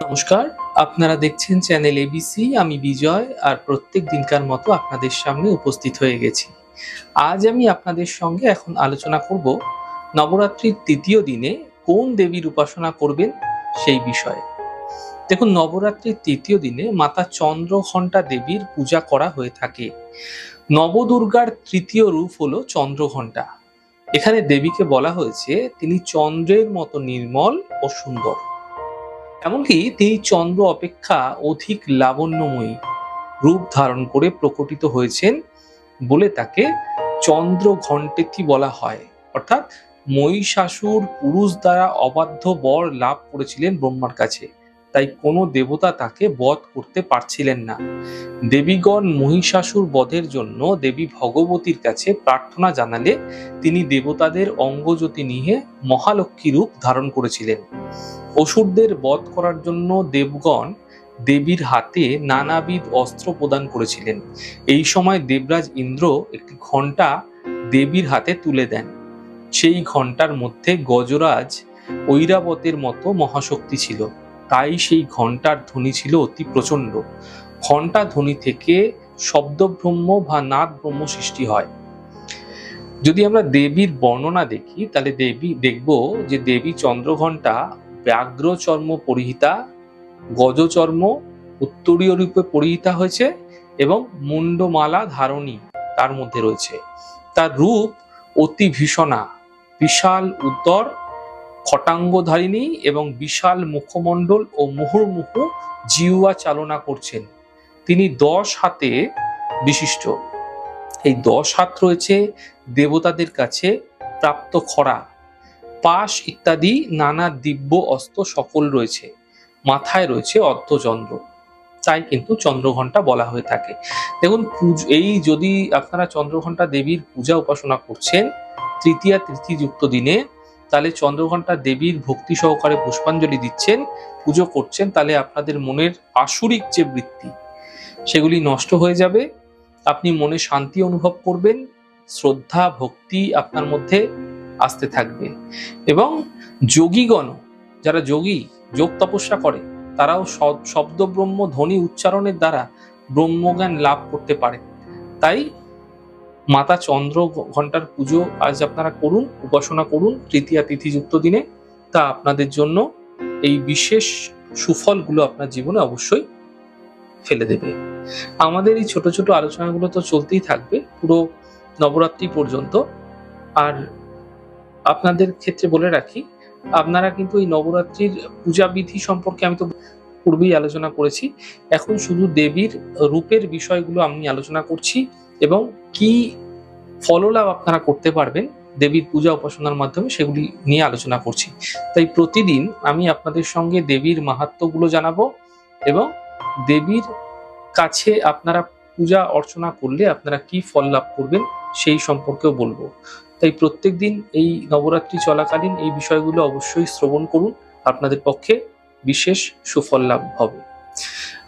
নমস্কার, আপনারা দেখছেন চ্যানেল এবিসি আমি বিজয় আর প্রত্যেক দিনকার মতো আপনাদের সামনে উপস্থিত হয়ে গেছি। আজ আমি আপনাদের সঙ্গে এখন আলোচনা করব নবরাত্রির তৃতীয় দিনে কোন দেবীর উপাসনা করবেন সেই বিষয়ে। দেখুন, নবরাত্রির তৃতীয় দিনে মাতা চন্দ্রঘণ্টা দেবীর পূজা করা হয়ে থাকে। নবদুর্গার তৃতীয় রূপ হলো চন্দ্রঘণ্টা। এখানে দেবীকে বলা হয়েছে, তিনি চন্দ্রের মতো নির্মল ও সুন্দর। এমনকি তিনি চন্দ্র অপেক্ষা অধিক লাবণ্যময়ী রূপ ধারণ করে প্রকটিত হয়েছেন বলে তাকে চন্দ্র ঘণ্টেথি বলা হয়। অর্থাৎ মহিষাসুর পুরুষ দ্বারা অবাধ্য বর লাভ করেছিলেন ব্রহ্মার কাছে। তাই কোনো দেবতা তাকে বধ করতে পারছিলেন না। দেবীগণ মহিষাসুর বধের জন্য দেবী ভগবতীর কাছে প্রার্থনা জানালে তিনি দেবতাদের অঙ্গজ্যোতি নিয়ে মহালক্ষ্মী রূপ ধারণ করেছিলেন। অসুরদের বধ করার জন্য দেবগণ দেবীর হাতে নানাবিধ অস্ত্র প্রদান করেছিলেন। এই সময় দেবরাজ ইন্দ্র একটি ঘণ্টা দেবীর হাতে তুলে দেন। সেই ঘণ্টার মধ্যে গজরাজ ঐরাবতের মতো মহাশক্তি ছিল। তাই সেই ঘণ্টার ধ্বনি ছিল অতি প্রচণ্ড। ঘণ্টা ধ্বনি থেকে শব্দব্রহ্ম বা নাদ ব্রহ্ম সৃষ্টি হয়। যদি আমরা দেবীর বর্ণনা দেখি, তাহলে দেবী, দেখব যে দেবী চন্দ্রঘণ্টা ব্যাঘ্র চর্ম পরিহিতা, গজচর্ম উত্তরীয় রূপে পরিহিতা হয়েছে এবং মুন্ডমালা ধারণী তার মধ্যে রয়েছে। তার রূপ অতি ভীষণা, বিশাল, উত্তর খটাঙ্গধারিণী এবং বিশাল মুখমণ্ডল ও মুহুর্মুহু জিউয়া চালনা করছেন। তিনি দশ হাতে বিশিষ্ট। এই দশ হাত রয়েছে দেবতাদের কাছে প্রাপ্ত খরা। পাশ ইত্যাদি নানা দিব্য অস্ত্র সকল রয়েছে। মাথায় রয়েছে অর্ধচন্দ্র। তাই কিন্তু চন্দ্রঘণ্টা বলা হয়ে থাকে। দেখুন এই যদি আপনারা চন্দ্রঘণ্টা দেবীর পূজা উপাসনা করছেন, তৃতীয়া তৃতীযুক্ত দিনে তাহলে চন্দ্রঘণ্টা দেবীর ভক্তি সহকারে পুষ্পাঞ্জলি দিচ্ছেন, পুজো করছেন, তাহলে আপনাদের মনের আসুরিক যে বৃত্তি, সেগুলি নষ্ট হয়ে যাবে। আপনি মনে শান্তি অনুভব করবেন, শ্রদ্ধা, ভক্তি আপনার মধ্যে আসতে থাকবে। এবং যোগীগণ, যারা যোগী, যোগ তপস্যা করে, তারাও শব- শব্দ ব্রহ্ম ধ্বনি উচ্চারণের দ্বারা ব্রহ্মজ্ঞান লাভ করতে পারে। তাই মাতা চন্দ্র ঘণ্টার পুজো আজ আপনারা করুন, উপাসনা করুন, তৃতীয়া তিথিযুক্ত দিনে, তা আপনাদের জন্য এই বিশেষ সুফলগুলো আপনার জীবনে অবশ্যই ফেলে দেবে। আমাদের এই ছোট ছোট আলোচনাগুলো তো চলতেই থাকবে, পুরো নবরাত্রি পর্যন্ত। আর আপনাদের ক্ষেত্রে বলে রাখি, আপনারা কিন্তু এই নবরাত্রির পূজাবিধি সম্পর্কে আমি তো পূর্বেই আলোচনা করেছি। এখন শুধু দেবীর রূপের বিষয়গুলো আমি আলোচনা করছি এবং কি ফললাভ আপনারা করতে পারবেন দেবীর পূজা উপাসনার মাধ্যমে সেগুলি নিয়ে আলোচনা করছি। তাই প্রতিদিন আমি আপনাদের সঙ্গে দেবীর মাহাত্ম্যগুলো জানাব এবং দেবীর কাছে আপনারা পূজা অর্চনা করলে আপনারা কি ফল লাভ করবেন সেই সম্পর্কেও বলব। তাই প্রত্যেক দিন এই নবরাত্রি চলাকালীন এই বিষয়গুলো অবশ্যই শ্রবণ করুন। আপনাদের পক্ষে বিশেষ সুফল লাভ হবে।